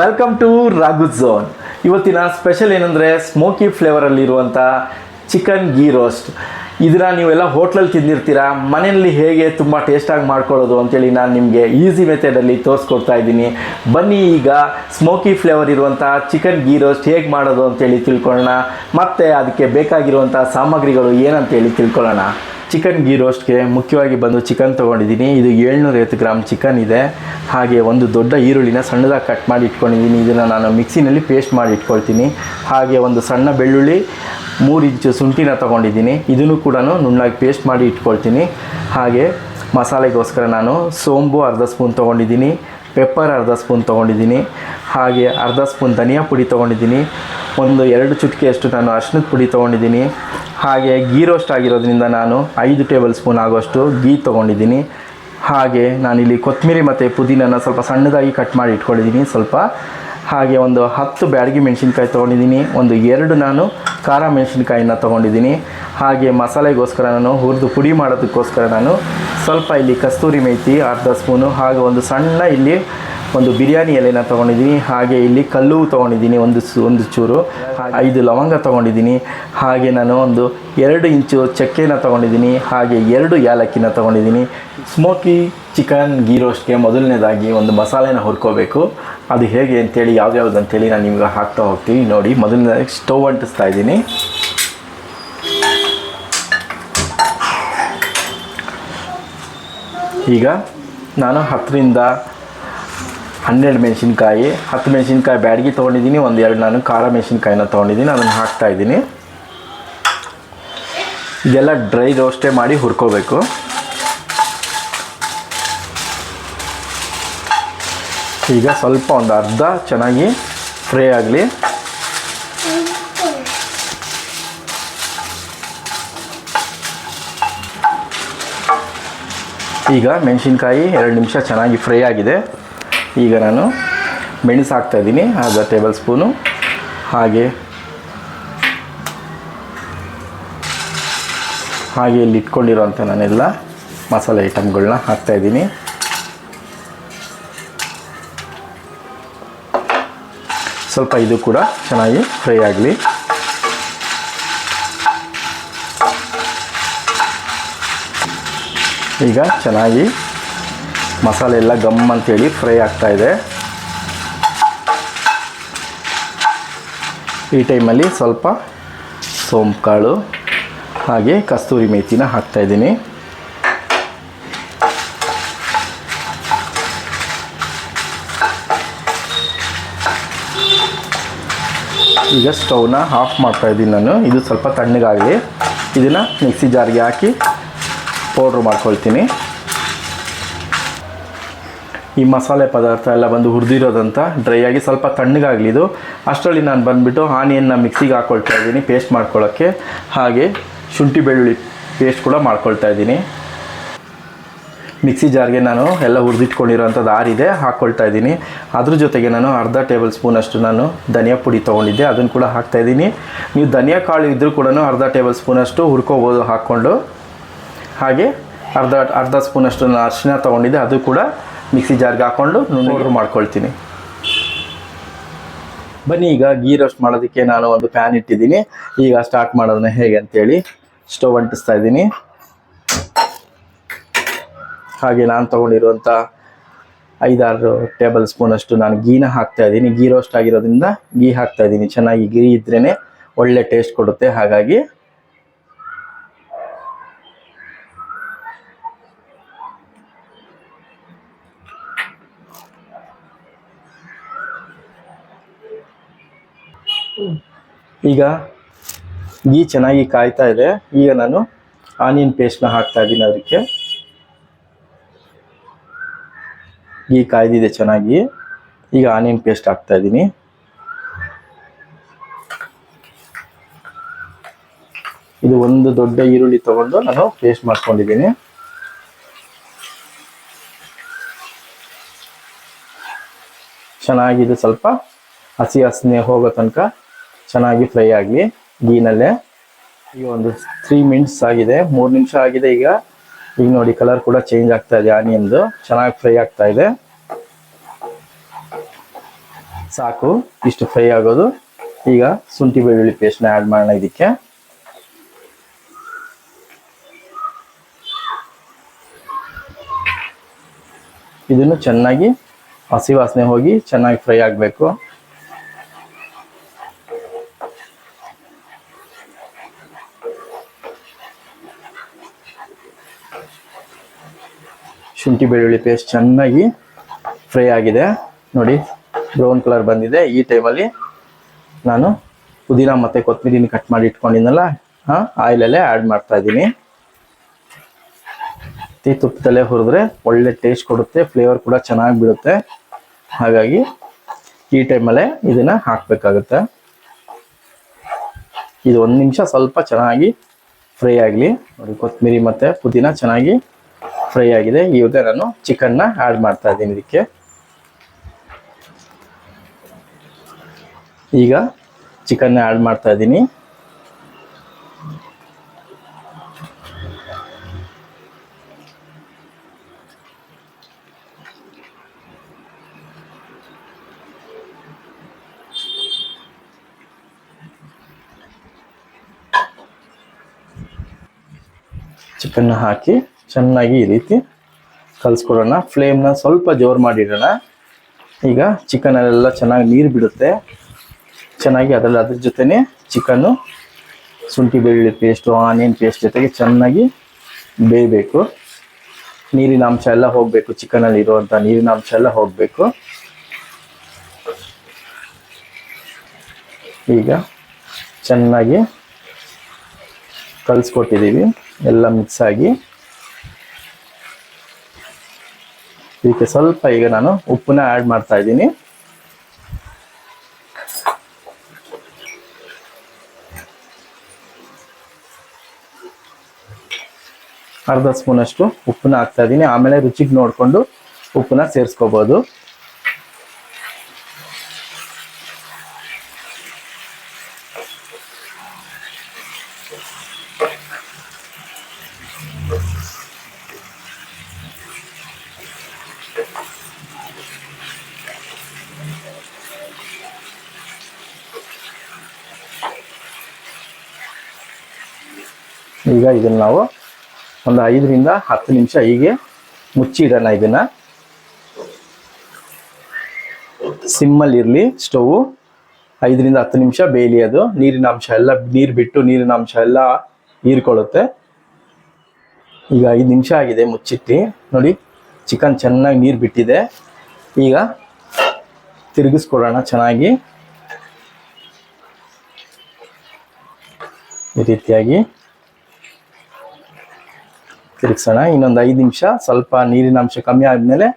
Welcome to Raghu zone ಇವತ್ತಿನ special ಏನಂದರೆ smoky ಫ್ಲೇವರಲ್ಲಿರುವಂಥ ಚಿಕನ್ ಗೀ ರೋಸ್ಟ್ ಇದನ್ನ ನೀವೆಲ್ಲ ಹೋಟ್ಲಲ್ಲಿ ತಿಂದಿರ್ತೀರ? ಮನೆಯಲ್ಲಿ ಹೇಗೆ ತುಂಬ ಟೇಸ್ಟಾಗಿ ಮಾಡ್ಕೊಳ್ಳೋದು ಅಂತೇಳಿ ನಾನು ನಿಮಗೆ ಈಸಿ ಮೆಥಡಲ್ಲಿ ತೋರಿಸ್ಕೊಡ್ತಾ ಇದ್ದೀನಿ. ಬನ್ನಿ ಈಗ ಸ್ಮೋಕಿ ಫ್ಲೇವರ್ ಇರುವಂಥ ಚಿಕನ್ ಗೀ ರೋಸ್ಟ್ ಹೇಗೆ ಮಾಡೋದು ಅಂತೇಳಿ ತಿಳ್ಕೊಳ್ಳೋಣ. ಮತ್ತು ಅದಕ್ಕೆ ಬೇಕಾಗಿರುವಂಥ ಸಾಮಗ್ರಿಗಳು ಏನಂತೇಳಿ ತಿಳ್ಕೊಳ್ಳೋಣ. ಚಿಕನ್ ಗೀ ರೋಸ್ಟ್ಗೆ ಮುಖ್ಯವಾಗಿ ಬಂದು ಚಿಕನ್ ತೊಗೊಂಡಿದ್ದೀನಿ. ಇದು ಏಳ್ನೂರೈವತ್ತು ಗ್ರಾಮ್ ಚಿಕನ್ ಇದೆ. ಹಾಗೆ ಒಂದು ದೊಡ್ಡ ಈರುಳ್ಳಿನ ಸಣ್ಣದಾಗಿ ಕಟ್ ಮಾಡಿ ಇಟ್ಕೊಂಡಿದ್ದೀನಿ. ಇದನ್ನು ನಾನು ಮಿಕ್ಸಿನಲ್ಲಿ ಪೇಸ್ಟ್ ಮಾಡಿ ಇಟ್ಕೊಳ್ತೀನಿ. ಹಾಗೆ ಒಂದು ಸಣ್ಣ ಬೆಳ್ಳುಳ್ಳಿ, ಮೂರು ಇಂಚು ಶುಂಠಿನ ತೊಗೊಂಡಿದ್ದೀನಿ. ಇದನ್ನು ಕೂಡ ನುಣ್ಣಾಗಿ ಪೇಸ್ಟ್ ಮಾಡಿ ಇಟ್ಕೊಳ್ತೀನಿ. ಹಾಗೆ ಮಸಾಲೆಗೋಸ್ಕರ ನಾನು ಸೋಂಬು, ಅರ್ಧ ಸ್ಪೂನ್ ತೊಗೊಂಡಿದ್ದೀನಿ. ಪೆಪ್ಪರ್ ಅರ್ಧ ಸ್ಪೂನ್ ತೊಗೊಂಡಿದ್ದೀನಿ, ಹಾಗೆ ಅರ್ಧ ಸ್ಪೂನ್ ಧನಿಯಾ ಪುಡಿ ತೊಗೊಂಡಿದ್ದೀನಿ, ಒಂದು ಎರಡು ಚುಟಕಿಯಷ್ಟು ನಾನು ಅರ್ಶಿನದ ಪುಡಿ ತೊಗೊಂಡಿದ್ದೀನಿ, ಹಾಗೆ ಗೀ ರೋಸ್ಟ್ ಆಗಿರೋದ್ರಿಂದ ನಾನು ಐದು ಟೇಬಲ್ ಸ್ಪೂನ್ ಆಗೋಷ್ಟು ಗೀ ತೊಗೊಂಡಿದ್ದೀನಿ, ಹಾಗೆ ನಾನಿಲ್ಲಿ ಕೊತ್ತಂಬರಿ ಮತ್ತು ಪುದೀನನ ಸ್ವಲ್ಪ ಸಣ್ಣದಾಗಿ ಕಟ್ ಮಾಡಿ ಇಟ್ಕೊಂಡಿದ್ದೀನಿ, ಸ್ವಲ್ಪ ಹಾಗೆ ಒಂದು ಹತ್ತು ಬ್ಯಾಡಗಿ ಮೆಣಸಿನ್ಕಾಯಿ ತೊಗೊಂಡಿದ್ದೀನಿ. ಒಂದು ಎರಡು ನಾನು ಖಾರ ಮೆಣಸಿನ್ಕಾಯಿನ ತೊಗೊಂಡಿದ್ದೀನಿ. ಹಾಗೆ ಮಸಾಲೆಗೋಸ್ಕರ ನಾನು ಹುರಿದು ಪುಡಿ ಮಾಡೋದಕ್ಕೋಸ್ಕರ ನಾನು ಸ್ವಲ್ಪ ಇಲ್ಲಿ ಕಸ್ತೂರಿ ಮೇಥಿ, ಅರ್ಧ ಸ್ಪೂನು, ಹಾಗೆ ಒಂದು ಸಣ್ಣ ಇಲ್ಲಿ ಒಂದು ಬಿರಿಯಾನಿ ಎಲೆನ ತೊಗೊಂಡಿದ್ದೀನಿ, ಹಾಗೆ ಇಲ್ಲಿ ಕಲ್ಲು ತೊಗೊಂಡಿದ್ದೀನಿ, ಒಂದು ಒಂದು ಚೂರು, ಐದು ಲವಂಗ ತೊಗೊಂಡಿದ್ದೀನಿ, ಹಾಗೆ ನಾನು ಒಂದು ಎರಡು ಇಂಚು ಚಕ್ಕೆನ ತೊಗೊಂಡಿದ್ದೀನಿ, ಹಾಗೆ ಎರಡು ಏಲಕ್ಕಿನ ತೊಗೊಂಡಿದ್ದೀನಿ. ಸ್ಮೋಕಿ ಚಿಕನ್ ಗೀ ರೋಸ್ಟ್ಗೆ ಮೊದಲನೇದಾಗಿ ಒಂದು ಮಸಾಲೆನ ಹುರ್ಕೋಬೇಕು. ಅದು ಹೇಗೆ ಅಂತೇಳಿ ಯಾವ್ಯಾವ್ದು ಅಂತೇಳಿ ನಾನು ನಿಮ್ಗೆ ಹಾಕ್ತಾ ಹೋಗ್ತೀನಿ. ನೋಡಿ, ಮೊದಲನೇದಾಗಿ ಸ್ಟವ್ ಅಂಟಿಸ್ತಾ ಇದ್ದೀನಿ. ಈಗ ನಾನು ಹತ್ತರಿಂದ ಹನ್ನೆರಡು ಮೆಣಸಿನ್ಕಾಯಿ, ಹತ್ತು ಮೆಣಸಿನ್ಕಾಯಿ ಬ್ಯಾಡಗಿ ತೊಗೊಂಡಿದ್ದೀನಿ ಒಂದು ಎರಡು ನಾನು ಖಾರ ಮೆಣಸಿನ್ಕಾಯಿನ ತೊಗೊಂಡಿದ್ದೀನಿ, ಅದನ್ನು ಹಾಕ್ತಾ ಇದ್ದೀನಿ. ಇದೆಲ್ಲ ಡ್ರೈ ರೋಸ್ಟೇ ಮಾಡಿ ಹುರ್ಕೋಬೇಕು. ಈಗ ಸ್ವಲ್ಪ ಒಂದು ಅರ್ಧ ಚೆನ್ನಾಗಿ ಫ್ರೈ ಆಗಲಿ. ಈಗ ಮೆಣಸಿನ್ಕಾಯಿ ಎರಡು ನಿಮಿಷ ಚೆನ್ನಾಗಿ ಫ್ರೈ ಆಗಿದೆ. ಈಗ ನಾನು ಮೆಣಸು ಹಾಕ್ತಾಯಿದ್ದೀನಿ ಅರ್ಧ ಟೇಬಲ್ ಸ್ಪೂನು ಹಾಗೆ ಹಾಗೆ ಇಲ್ಲಿ ಇಟ್ಕೊಂಡಿರೋಂಥ ನಾನೆಲ್ಲ ಮಸಾಲೆ ಐಟಮ್ಗಳನ್ನ ಹಾಕ್ತಾಯಿದ್ದೀನಿ ಸ್ವಲ್ಪ ಇದು ಕೂಡ ಚೆನ್ನಾಗಿ ಫ್ರೈ ಆಗಲಿ. ಈಗ ಚೆನ್ನಾಗಿ ಮಸಾಲೆ ಎಲ್ಲ ಗಮ್ ಅಂತೇಳಿ ಫ್ರೈ ಆಗ್ತಾ ಇದೆ. ಈ ಟೈಮಲ್ಲಿ ಸ್ವಲ್ಪ ಸೋಂಪು ಕಾಳು ಹಾಗೆ ಕಸ್ತೂರಿ ಮೇಥಿನ ಹಾಕ್ತಾ ಇದ್ದೀನಿ. ಈಗ ಸ್ಟೌವ್ನ ಆಫ್ ಮಾಡ್ತಾ ಇದ್ದೀನಿ ನಾನು. ಇದು ಸ್ವಲ್ಪ ತಣ್ಣಗಾಗಲಿ. ಇದನ್ನು ಮಿಕ್ಸಿ ಜಾರಿಗೆ ಹಾಕಿ ಪೌಡ್ರ್ ಮಾಡ್ಕೊಳ್ತೀನಿ. ಈ ಮಸಾಲೆ ಪದಾರ್ಥ ಎಲ್ಲ ಬಂದು ಹುರಿದಿರೋದಂತ ಡ್ರೈ ಆಗಿ ಸ್ವಲ್ಪ ತಣ್ಣಗಾಗಲಿ ಇದು. ಅಷ್ಟರಲ್ಲಿ ನಾನು ಬಂದುಬಿಟ್ಟು ಆನಿಯನ್ನ ಮಿಕ್ಸಿಗೆ ಹಾಕ್ಕೊಳ್ತಾ ಇದ್ದೀನಿ ಪೇಸ್ಟ್ ಮಾಡ್ಕೊಳ್ಳೋಕ್ಕೆ ಹಾಗೆ ಶುಂಠಿ ಬೆಳ್ಳುಳ್ಳಿ ಪೇಸ್ಟ್ ಕೂಡ ಮಾಡ್ಕೊಳ್ತಾ ಇದ್ದೀನಿ. ಮಿಕ್ಸಿ ಜಾರ್ಗೆ ನಾನು ಎಲ್ಲ ಹುರಿದಿಟ್ಕೊಂಡಿರೋಂಥ ದಾರಿದೆ ಹಾಕ್ಕೊಳ್ತಾ ಇದ್ದೀನಿ. ಅದ್ರ ಜೊತೆಗೆ ನಾನು ಅರ್ಧ ಟೇಬಲ್ ಸ್ಪೂನಷ್ಟು ನಾನು ಧನಿಯಾ ಪುಡಿ ತೊಗೊಂಡಿದ್ದೆ ಅದನ್ನು ಕೂಡ ಹಾಕ್ತಾಯಿದ್ದೀನಿ ನೀವು ಧನಿಯಾ ಕಾಳು ಇದ್ದರೂ ಕೂಡ ಅರ್ಧ ಟೇಬಲ್ ಸ್ಪೂನಷ್ಟು ಹುರ್ಕೋಬೋದು ಹಾಕ್ಕೊಂಡು. ಹಾಗೆ ಅರ್ಧ ಅರ್ಧ ಸ್ಪೂನಷ್ಟು ನಾನು ಅರಿಶಿನ ತೊಗೊಂಡಿದ್ದೆ, ಅದು ಕೂಡ ಮಿಕ್ಸಿ ಜಾರ್ಗೆ ಹಾಕ್ಕೊಂಡು ನುಣ್ಣಗೆ ಮಾಡ್ಕೊಳ್ತೀನಿ. ಬನ್ನಿ ಈಗ ಗೀ ರೋಸ್ಟ್ ಮಾಡೋದಕ್ಕೆ ನಾನು ಒಂದು ಪ್ಯಾನ್ ಇಟ್ಟಿದ್ದೀನಿ. ಈಗ ಸ್ಟಾರ್ಟ್ ಮಾಡೋದನ್ನ ಹೇಗೆ ಅಂತೇಳಿ ಸ್ಟವ್ ಅಂಟಿಸ್ತಾ ಇದ್ದೀನಿ. ಹಾಗೆ ನಾನು ತೊಗೊಂಡಿರುವಂಥ ಐದಾರು ಟೇಬಲ್ ಸ್ಪೂನಷ್ಟು ನಾನು ಗೀನ ಹಾಕ್ತಾ ಇದ್ದೀನಿ. ಗೀ ರೋಸ್ಟ್ ಆಗಿರೋದ್ರಿಂದ ಗೀ ಹಾಕ್ತಾ ಇದ್ದೀನಿ. ಚೆನ್ನಾಗಿ ಗೀ ಇದ್ರೇ ಒಳ್ಳೆ ಟೇಸ್ಟ್ ಕೊಡುತ್ತೆ. ಹಾಗಾಗಿ ಈಗ ಗೀ ಚೆನ್ನಾಗಿ ಕಾಯ್ತಾ ಇದೆ. ಈಗ ನಾನು ಆನಿಯನ್ ಪೇಸ್ಟ್ನ ಹಾಕ್ತಾ ಇದ್ದೀನಿ ಅದಕ್ಕೆ. ಗೀ ಕಾಯ್ದಿದೆ ಚೆನ್ನಾಗಿ. ಈಗ ಆನಿಯನ್ ಪೇಸ್ಟ್ ಹಾಕ್ತಾ ಇದ್ದೀನಿ. ಇದು ಒಂದು ದೊಡ್ಡ ಈರುಳ್ಳಿ ತಗೊಂಡು ನಾನು ಪೇಸ್ಟ್ ಮಾಡ್ಕೊಂಡಿದ್ದೀನಿ. ಚೆನ್ನಾಗಿದೆ ಸ್ವಲ್ಪ ಹಸಿ ಹಸಿನೇ ಹೋಗೋ ತನಕ ಚೆನ್ನಾಗಿ ಫ್ರೈ ಆಗಲಿ ಗೀನಲ್ಲೇ ಈಗ ಒಂದು ತ್ರೀ ಮಿನಿಟ್ಸ್ ಆಗಿದೆ, ಮೂರು ನಿಮಿಷ ಆಗಿದೆ ಈಗ. ಈಗ ನೋಡಿ ಕಲರ್ ಕೂಡ ಚೇಂಜ್ ಆಗ್ತಾ ಇದೆ ಆನಿಯನ್ದು ಚೆನ್ನಾಗಿ ಫ್ರೈ ಆಗ್ತಾ ಇದೆ. ಸಾಕು, ಇಷ್ಟು ಫ್ರೈ ಆಗೋದು. ಈಗ ಶುಂಠಿ ಬೆಳ್ಳುಳ್ಳಿ ಪೇಸ್ಟ್ನ ಆ್ಯಡ್ ಮಾಡೋಣ ಇದಕ್ಕೆ. ಇದನ್ನು ಚೆನ್ನಾಗಿ ಹಸಿ ವಾಸನೆ ಹೋಗಿ ಚೆನ್ನಾಗಿ ಫ್ರೈ ಆಗಬೇಕು. ಶುಂಠಿ ಬೆಳ್ಳುಳ್ಳಿ ಪೇಸ್ಟ್ ಚೆನ್ನಾಗಿ ಫ್ರೈ ಆಗಿದೆ. ನೋಡಿ ಬ್ರೌನ್ ಕಲರ್ ಬಂದಿದೆ. ಈ ಟೈಮಲ್ಲಿ ನಾನು ಪುದೀನ ಮತ್ತು ಕೊತ್ತಂಬರಿನ ಕಟ್ ಮಾಡಿ ಇಟ್ಕೊಂಡಿದ್ನಲ್ಲ, ಹಾಂ ಆಯಿಲಲ್ಲೇ ಆ್ಯಡ್ ಮಾಡ್ತಾ ಇದ್ದೀನಿ. ಟೀ ತುಪ್ಪದಲ್ಲೇ ಹುರಿದ್ರೆ ಒಳ್ಳೆ ಟೇಸ್ಟ್ ಕೊಡುತ್ತೆ ಫ್ಲೇವರ್ ಕೂಡ ಚೆನ್ನಾಗಿ ಬಿಡುತ್ತೆ ಹಾಗಾಗಿ ಈ ಟೈಮಲ್ಲೇ ಇದನ್ನು ಹಾಕಬೇಕಾಗುತ್ತೆ. ಇದು ಒಂದು ನಿಮಿಷ ಸ್ವಲ್ಪ ಚೆನ್ನಾಗಿ ಫ್ರೈ ಆಗಲಿ. ನೋಡಿ ಕೊತ್ತಂಬರಿ ಮತ್ತು ಪುದೀನ ಚೆನ್ನಾಗಿ ಫ್ರೈ ಆಗಿದೆ. ಇವಾಗ ನಾನು ಚಿಕನ್ನ ಆ್ಯಡ್ ಮಾಡ್ತಾ ಇದ್ದೀನಿ ಇದಕ್ಕೆ. ಈಗ ಚಿಕನ್ನ ಆ್ಯಡ್ ಮಾಡ್ತಾ ಇದ್ದೀನಿ. ಚಿಕನ್ನ ಹಾಕಿ ಚೆನ್ನಾಗಿ ಈ ರೀತಿ ಕಲಿಸ್ಕೊಡೋಣ. ಫ್ಲೇಮ್ನ ಸ್ವಲ್ಪ ಜೋರು ಮಾಡಿಡೋಣ. ಈಗ ಚಿಕನಲ್ಲೆಲ್ಲ ಚೆನ್ನಾಗಿ ನೀರು ಬಿಡುತ್ತೆ. ಚೆನ್ನಾಗಿ ಅದರಲ್ಲಿ ಅದ್ರ ಜೊತೆನೇ ಚಿಕನ್ನು ಶುಂಠಿ ಬೆಳ್ಳುಳ್ಳಿ ಪೇಸ್ಟು ಆನಿಯನ್ ಪೇಸ್ಟ್ ಜೊತೆಗೆ ಚೆನ್ನಾಗಿ ಬೇಯಬೇಕು. ನೀರಿನ ಅಂಶ ಎಲ್ಲ ಹೋಗಬೇಕು ಚಿಕನಲ್ಲಿ ಇರುವಂಥ ನೀರಿನ ಅಂಶ ಎಲ್ಲ ಹೋಗಬೇಕು. ಈಗ ಚೆನ್ನಾಗಿ ಕಲಿಸ್ಕೊಟ್ಟಿದ್ದೀವಿ. ಎಲ್ಲ ಮಿಕ್ಸ್ ಆಗಿ. ಇದಕ್ಕೆ ಸ್ವಲ್ಪ ಈಗ ನಾನು ಉಪ್ಪನ್ನ ಆ್ಯಡ್ ಮಾಡ್ತಾ ಇದ್ದೀನಿ. ಅರ್ಧ ಸ್ಪೂನಷ್ಟು ಉಪ್ಪನ್ನ ಹಾಕ್ತಾ ಇದ್ದೀನಿ. ಆಮೇಲೆ ರುಚಿಗೆ ನೋಡಿಕೊಂಡು ಉಪ್ಪನ್ನ ಸೇರಿಸ್ಕೋಬೋದು. ಈಗ ಇದನ್ನ ನಾವು ಒಂದು ಐದರಿಂದ ಹತ್ತು ನಿಮಿಷ ಹೀಗೆ ಮುಚ್ಚಿಡೋಣ ಇದನ್ನ. ಸಿಮ್ಮಲ್ಲಿ ಇರಲಿ, ಸ್ಟವ್ ಐದರಿಂದ ಹತ್ತು ನಿಮಿಷ ಬೇಯಲಿ ಅದು ನೀರಿನ ಅಂಶ ಎಲ್ಲ, ನೀರು ಬಿಟ್ಟು ನೀರಿನ ಅಂಶ ಎಲ್ಲ ಹೀರ್ಕೊಳ್ಳುತ್ತೆ. ಈಗ ಐದು ನಿಮಿಷ ಆಗಿದೆ ಮುಚ್ಚಿಟ್ಟು. ನೋಡಿ, ಚಿಕನ್ ಚೆನ್ನಾಗಿ ನೀರು ಬಿಟ್ಟಿದೆ. ಈಗ ತಿರುಗಿಸ್ಕೊಡೋಣ ಚೆನ್ನಾಗಿ. ಈ ರೀತಿಯಾಗಿ. ತಿರುಗಿಸೋಣ. ಇನ್ನೊಂದು ಐದು ನಿಮಿಷ ಸ್ವಲ್ಪ ನೀರಿನ ಅಂಶ ಕಮ್ಮಿ ಆದಮೇಲೆ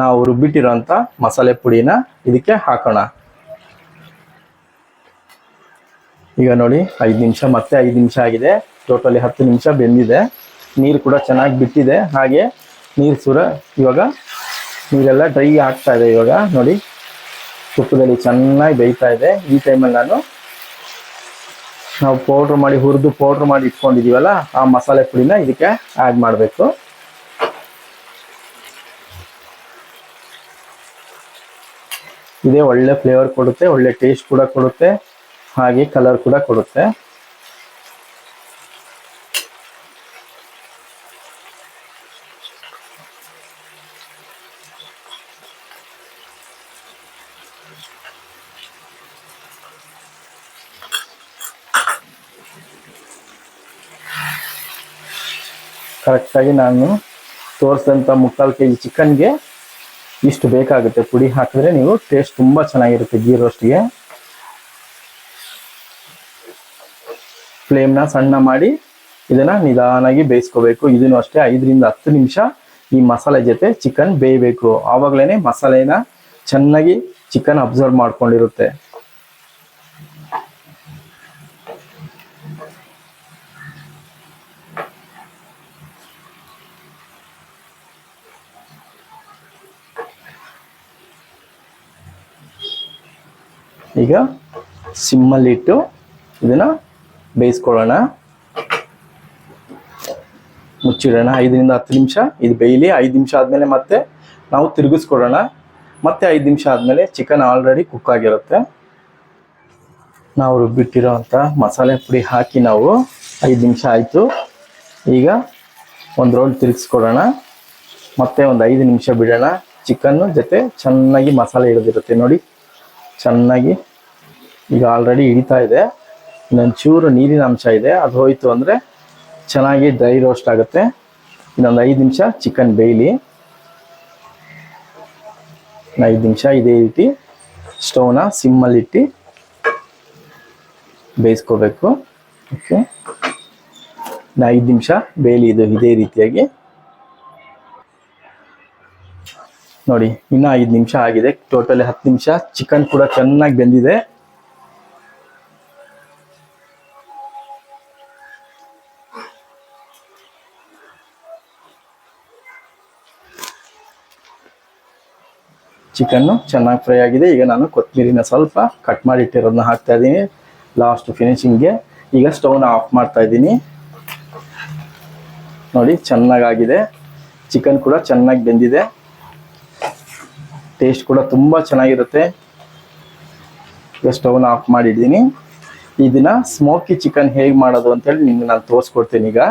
ನಾವು ರುಬ್ಬಿಟ್ಟಿರೋಂಥ ಮಸಾಲೆ ಪುಡಿನ ಇದಕ್ಕೆ ಹಾಕೋಣ. ಈಗ ನೋಡಿ, ಐದು ನಿಮಿಷ, ಮತ್ತೆ ಐದು ನಿಮಿಷ ಆಗಿದೆ. ಟೋಟಲಿ ಹತ್ತು ನಿಮಿಷ ಬೆಂದಿದೆ. ನೀರು ಕೂಡ ಚೆನ್ನಾಗಿ ಬಿಟ್ಟಿದೆ. ಹಾಗೆ ನೀರು ಸುರ ಇವಾಗ ನೀರೆಲ್ಲ ಡ್ರೈ ಆಗ್ತಾ ಇದೆ ಇವಾಗ. ನೋಡಿ, ತುಪ್ಪದಲ್ಲಿ ಚೆನ್ನಾಗಿ ಬೇಯ್ತಾ ಇದೆ. ಈ ಟೈಮಲ್ಲಿ ನಾನು ನಾವು ಪೌಡ್ರ್ ಮಾಡಿ ಹುರಿದು ಪೌಡ್ರ್ ಮಾಡಿ ಇಟ್ಕೊಂಡಿದೀವಲ್ಲ, ಆ ಮಸಾಲೆ ಪುಡಿನ ಇದಕ್ಕೆ ಆ್ಯಡ್ ಮಾಡಬೇಕು. ಇದೇ ಒಳ್ಳೆ ಫ್ಲೇವರ್ ಕೊಡುತ್ತೆ, ಒಳ್ಳೆ ಟೇಸ್ಟ್ ಕೂಡ ಕೊಡುತ್ತೆ, ಹಾಗೆ ಕಲರ್ ಕೂಡ ಕೊಡುತ್ತೆ. ಕರೆಕ್ಟಾಗಿ ನಾನು ತೋರಿಸಿದಂಥ ಮುಕ್ಕಾಲು ಕೆ ಜಿ ಚಿಕನ್ಗೆ ಇಷ್ಟು ಬೇಕಾಗುತ್ತೆ. ಪುಡಿ ಹಾಕಿದ್ರೆ ನೀವು ಟೇಸ್ಟ್ ತುಂಬ ಚೆನ್ನಾಗಿರುತ್ತೆ ಗೀ ರೋಸ್ಟ್ಗೆ ಫ್ಲೇಮ್ನ ಸಣ್ಣ ಮಾಡಿ ಇದನ್ನು ನಿಧಾನಾಗಿ ಬೇಯಿಸ್ಕೋಬೇಕು. ಇದನ್ನು ಅಷ್ಟೇ ಐದರಿಂದ ಹತ್ತು ನಿಮಿಷ ಈ ಮಸಾಲೆ ಜೊತೆ ಚಿಕನ್ ಬೇಯಬೇಕು. ಆವಾಗಲೇ ಮಸಾಲೆನ ಚೆನ್ನಾಗಿ ಚಿಕನ್ ಅಬ್ಸರ್ವ್ ಮಾಡ್ಕೊಂಡಿರುತ್ತೆ. ಈಗ ಸಿಮ್ಮಲ್ಲಿಟ್ಟು ಇದನ್ನು ಬೇಯಿಸ್ಕೊಳ್ಳೋಣ. ಮುಚ್ಚಿಡೋಣ. ಐದರಿಂದ ಹತ್ತು ನಿಮಿಷ. ಇದು ಬೇಯಲಿ. ಐದು ನಿಮಿಷ ಆದಮೇಲೆ ಮತ್ತೆ ನಾವು ತಿರುಗಿಸ್ಕೊಡೋಣ ಮತ್ತೆ ಐದು ನಿಮಿಷ ಆದಮೇಲೆ ಚಿಕನ್ ಆಲ್ರೆಡಿ ಕುಕ್ ಆಗಿರುತ್ತೆ. ನಾವು ರುಬ್ಬಿಟ್ಟಿರೋ ಅಂಥ ಮಸಾಲೆ ಪುಡಿ ಹಾಕಿ ನಾವು ಐದು ನಿಮಿಷ ಆಯಿತು. ಈಗ ಒಂದು ರೋಲ್ ತಿರುಗಿಸ್ಕೊಡೋಣ ಮತ್ತೆ ಒಂದು ಐದು ನಿಮಿಷ ಬಿಡೋಣ. ಚಿಕನ್ನು ಜೊತೆ ಚೆನ್ನಾಗಿ ಮಸಾಲೆ ಹಿಡಿದಿರುತ್ತೆ. ನೋಡಿ, ಚೆನ್ನಾಗಿ ಈಗ ಆಲ್ರೆಡಿ ಹಿಡಿತಾ ಇದೆ. ಇನ್ನೊಂದು ಚೂರು ನೀರಿನ ಅಂಶ ಇದೆ. ಅದು ಹೋಯಿತು ಅಂದರೆ ಚೆನ್ನಾಗಿ ಡ್ರೈ ರೋಸ್ಟ್ ಆಗುತ್ತೆ. ಇನ್ನೊಂದು ಐದು ನಿಮಿಷ ಚಿಕನ್ ಬೇಯಲಿ. ಐದು ನಿಮಿಷ ಇದೇ ರೀತಿ ಸ್ಟವ್ನ ಸಿಮ್ಮಲ್ಲಿಟ್ಟು ಬೇಯಿಸ್ಕೋಬೇಕು. ಓಕೆ ಐದು ನಿಮಿಷ ಬೇಯಲಿ ಇದು ಇದೇ ರೀತಿಯಾಗಿ. ನೋಡಿ, ಇನ್ನೂ ಐದು ನಿಮಿಷ ಆಗಿದೆ. ಟೋಟಲಿ ಹತ್ತು ನಿಮಿಷ ಚಿಕನ್ ಕೂಡ ಚೆನ್ನಾಗಿ ಬೆಂದಿದೆ. ಚಿಕನ್ನು ಚೆನ್ನಾಗಿ ಫ್ರೈ ಆಗಿದೆ. ಈಗ ನಾನು ಕೊತ್ತಂಬರಿನ ಸ್ವಲ್ಪ ಕಟ್ ಮಾಡಿ ಇಟ್ಟಿರೋದನ್ನ ಹಾಕ್ತಾ ಇದ್ದೀನಿ. ಲಾಸ್ಟ್ ಫಿನಿಶಿಂಗ್ಗೆ ಈಗ ಸ್ಟವ್ನ ಆಫ್ ಮಾಡ್ತಾ ಇದ್ದೀನಿ. ನೋಡಿ, ಚೆನ್ನಾಗಾಗಿದೆ. ಚಿಕನ್ ಕೂಡ ಚೆನ್ನಾಗಿ ಬೆಂದಿದೆ. ಟೇಸ್ಟ್ ಕೂಡ ತುಂಬ ಚೆನ್ನಾಗಿರುತ್ತೆ. ಈಗ ಸ್ಟವ್ನ ಆಫ್ ಮಾಡಿದ್ದೀನಿ ಇದನ್ನ ಸ್ಮೋಕಿ ಚಿಕನ್ ಹೇಗೆ ಮಾಡೋದು ಅಂತೇಳಿ ನಿಮ್ಗೆ ನಾನು ತೋರಿಸ್ಕೊಡ್ತೀನಿ ಈಗ.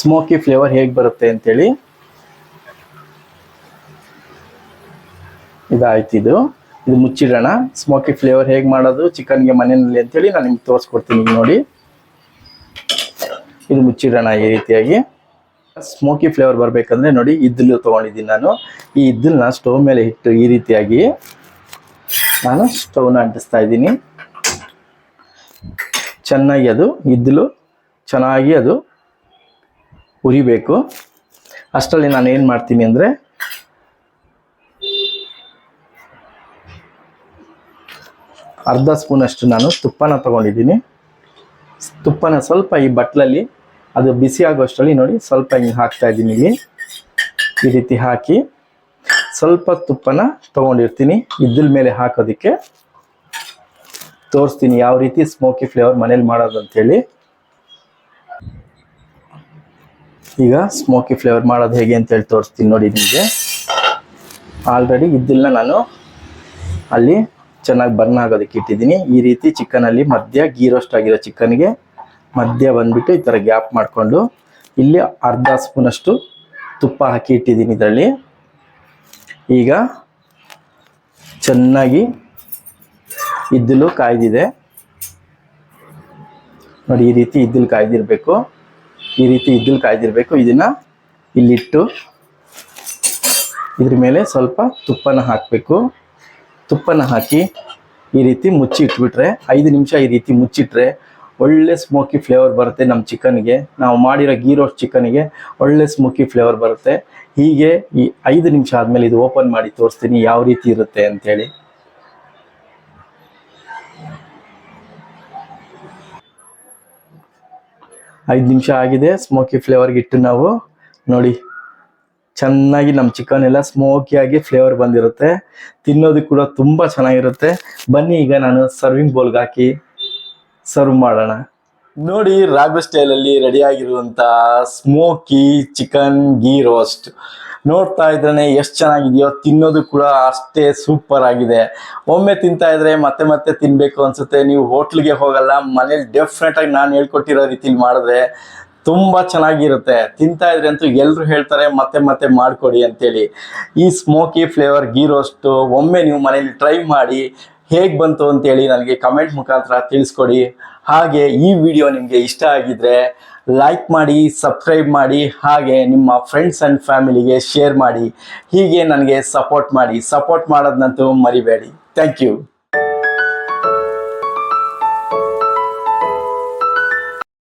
ಸ್ಮೋಕಿ ಫ್ಲೇವರ್ ಹೇಗೆ ಬರುತ್ತೆ ಅಂತೇಳಿ. ಇದಾಯ್ತು ಇದು ಇದು ಮುಚ್ಚಿಡೋಣ. ಸ್ಮೋಕಿ ಫ್ಲೇವರ್ ಹೇಗೆ ಮಾಡೋದು, ಚಿಕನ್ಗೆ ಮನೆಯಲ್ಲಿ ಅಂತೇಳಿ ನಾನು ನಿಮ್ಗೆ ತೋರಿಸ್ಕೊಡ್ತೀನಿ ನೋಡಿ. ಇದು ಮುಚ್ಚಿಡೋಣ ಈ ರೀತಿಯಾಗಿ. ಸ್ಮೋಕಿ ಫ್ಲೇವರ್ ಬರಬೇಕಂದ್ರೆ ನೋಡಿ ಇದ್ದಲು ತೊಗೊಂಡಿದ್ದೀನಿ ನಾನು. ಈ ಇದ್ದಲನ್ನ ಸ್ಟವ್ ಮೇಲೆ ಇಟ್ಟು ಈ ರೀತಿಯಾಗಿ ನಾನು ಸ್ಟವ್ನ ಅಂಟಿಸ್ತಾ ಇದ್ದೀನಿ. ಚೆನ್ನಾಗಿ ಅದು ಇದ್ದಲು ಚೆನ್ನಾಗಿ ಅದು ಉರಿಬೇಕು. ಅಷ್ಟರಲ್ಲಿ ನಾನು ಏನು ಮಾಡ್ತೀನಿ ಅಂದರೆ ಅರ್ಧ ಸ್ಪೂನಷ್ಟು ನಾನು ತುಪ್ಪನ ತಗೊಂಡಿದ್ದೀನಿ. ತುಪ್ಪನ ಸ್ವಲ್ಪ ಈ ಬಟ್ಲಲ್ಲಿ, ಅದು ಬಿಸಿ ಆಗೋಷ್ಟರಲ್ಲಿ ನೋಡಿ ಸ್ವಲ್ಪ ಹಿಂಗೆ ಹಾಕ್ತಾ ಇದ್ದೀನಿ ಇಲ್ಲಿ. ಈ ರೀತಿ ಹಾಕಿ ಸ್ವಲ್ಪ ತುಪ್ಪನ ತಗೊಂಡಿರ್ತೀನಿ. ಇದ್ದಲ್ ಮೇಲೆ ಹಾಕೋದಕ್ಕೆ ತೋರಿಸ್ತೀನಿ ಯಾವ ರೀತಿ ಸ್ಮೋಕಿ ಫ್ಲೇವರ್ ಮನೇಲಿ ಮಾಡೋದು ಅಂತೇಳಿ. ಈಗ ಸ್ಮೋಕಿ ಫ್ಲೇವರ್ ಮಾಡೋದು ಹೇಗೆ ಅಂತೇಳಿ ತೋರಿಸ್ತೀನಿ ನೋಡಿ ನಿಮಗೆ. ಆಲ್ರೆಡಿ ಇದ್ದಿಲ್ಲ ನಾನು ಅಲ್ಲಿ ಚೆನ್ನಾಗಿ ಬರ್ನ್ ಆಗೋದಕ್ಕೆ ಇಟ್ಟಿದ್ದೀನಿ. ಈ ರೀತಿ ಚಿಕನಲ್ಲಿ ಮಧ್ಯ ಗೀ ರೋಸ್ಟ್ ಆಗಿರೋ ಚಿಕನ್ಗೆ ಮಧ್ಯ ಬಂದ್ಬಿಟ್ಟು ಈ ಥರ ಗ್ಯಾಪ್ ಮಾಡಿಕೊಂಡು ಇಲ್ಲಿ ಅರ್ಧ ಸ್ಪೂನಷ್ಟು ತುಪ್ಪ ಹಾಕಿ ಇಟ್ಟಿದ್ದೀನಿ ಇದರಲ್ಲಿ. ಈಗ ಚೆನ್ನಾಗಿ ಇದ್ದಲು ಕಾಯ್ದಿದೆ. ನೋಡಿ, ಈ ರೀತಿ ಇದ್ದಲು ಕಾಯ್ದಿರಬೇಕು. ಈ ರೀತಿ ಇದ್ದಲು ಕಾಯ್ದಿರಬೇಕು. ಇದನ್ನು ಇಲ್ಲಿಟ್ಟು ಇದ್ರ ಮೇಲೆ ಸ್ವಲ್ಪ ತುಪ್ಪನ ಹಾಕಬೇಕು. ತುಪ್ಪನ ಹಾಕಿ ಈ ರೀತಿ ಮುಚ್ಚಿ ಇಟ್ಬಿಟ್ರೆ ಐದು ನಿಮಿಷ ಈ ರೀತಿ ಮುಚ್ಚಿಟ್ರೆ ಒಳ್ಳೆ ಸ್ಮೋಕಿ ಫ್ಲೇವರ್ ಬರುತ್ತೆ ನಮ್ಮ ಚಿಕನ್ಗೆ. ನಾವು ಮಾಡಿರೋ ಗೀ ರೋಸ್ಟ್ ಚಿಕನ್ಗೆ ಒಳ್ಳೆ ಸ್ಮೋಕಿ ಫ್ಲೇವರ್ ಬರುತ್ತೆ. ಹೀಗೆ ಈ ಐದು ನಿಮಿಷ ಆದಮೇಲೆ ಇದು ಓಪನ್ ಮಾಡಿ ತೋರಿಸ್ತೀನಿ ಯಾವ ರೀತಿ ಇರುತ್ತೆ ಅಂಥೇಳಿ ಐದು ನಿಮಿಷ ಆಗಿದೆ ಸ್ಮೋಕಿ ಫ್ಲೇವರ್ಗೆ ಇಟ್ಟು ನಾವು ನೋಡಿ. ಚೆನ್ನಾಗಿ ನಮ್ಮ ಚಿಕನ್ ಎಲ್ಲ ಸ್ಮೋಕಿಯಾಗಿ ಫ್ಲೇವರ್ ಬಂದಿರುತ್ತೆ. ತಿನ್ನೋದಕ್ಕೆ ಕೂಡ ತುಂಬ ಚೆನ್ನಾಗಿರುತ್ತೆ. ಬನ್ನಿ ಈಗ ನಾನು ಸರ್ವಿಂಗ್ ಬೌಲ್ಗೆ ಹಾಕಿ ಸರ್ವ್ ಮಾಡೋಣ. ನೋಡಿ ರಾಘವ ಸ್ಟೈಲಲ್ಲಿ ರೆಡಿ ಆಗಿರುವಂಥ ಸ್ಮೋಕಿ ಚಿಕನ್ ಗೀ ರೋಸ್ಟ್ ನೋಡ್ತಾ ಇದ್ರೆ ಎಷ್ಟು ಚೆನ್ನಾಗಿದೆಯೋ, ತಿನ್ನೋದು ಕೂಡ ಅಷ್ಟೇ ಸೂಪರ್ ಆಗಿದೆ. ಒಮ್ಮೆ ತಿಂತಾ ಇದ್ರೆ ಮತ್ತೆ ಮತ್ತೆ ತಿನ್ಬೇಕು ಅನ್ಸುತ್ತೆ. ನೀವು ಹೋಟ್ಲಿಗೆ ಹೋಗಲ್ಲ, ಮನೇಲಿ ಡೆಫಿನೆಟ್ ಆಗಿ ನಾನು ಹೇಳ್ಕೊಟ್ಟಿರೋ ರೀತಿಲಿ ಮಾಡಿದ್ರೆ ತುಂಬ ಚೆನ್ನಾಗಿರುತ್ತೆ. ತಿಂತಾ ಇದ್ರೆ ಅಂತೂ ಎಲ್ಲರೂ ಹೇಳ್ತಾರೆ, ಮತ್ತೆ ಮತ್ತೆ ಮಾಡಿಕೊಡಿ ಅಂತೇಳಿ. ಈ ಸ್ಮೋಕಿ ಫ್ಲೇವರ್ ಗೀ ರೋಸ್ಟು ಒಮ್ಮೆ ನೀವು ಮನೇಲಿ ಟ್ರೈ ಮಾಡಿ ಹೇಗೆ ಬಂತು ಅಂತೇಳಿ ನನಗೆ ಕಮೆಂಟ್ ಮುಖಾಂತರ ತಿಳಿಸ್ಕೊಡಿ. ಹಾಗೆ ಈ ವಿಡಿಯೋ ನಿಮಗೆ ಇಷ್ಟ ಆಗಿದ್ರೆ ಲೈಕ್ ಮಾಡಿ ಸಬ್ಸ್ಕ್ರೈಬ್ ಮಾಡಿ, ಹಾಗೆ ನಿಮ್ಮ ಫ್ರೆಂಡ್ಸ್ ಆ್ಯಂಡ್ ಫ್ಯಾಮಿಲಿಗೆ ಶೇರ್ ಮಾಡಿ. ಹೀಗೆ ನನಗೆ ಸಪೋರ್ಟ್ ಮಾಡಿ. ಸಪೋರ್ಟ್ ಮಾಡೋದನ್ನಂತೂ ಮರಿಬೇಡಿ. Thank you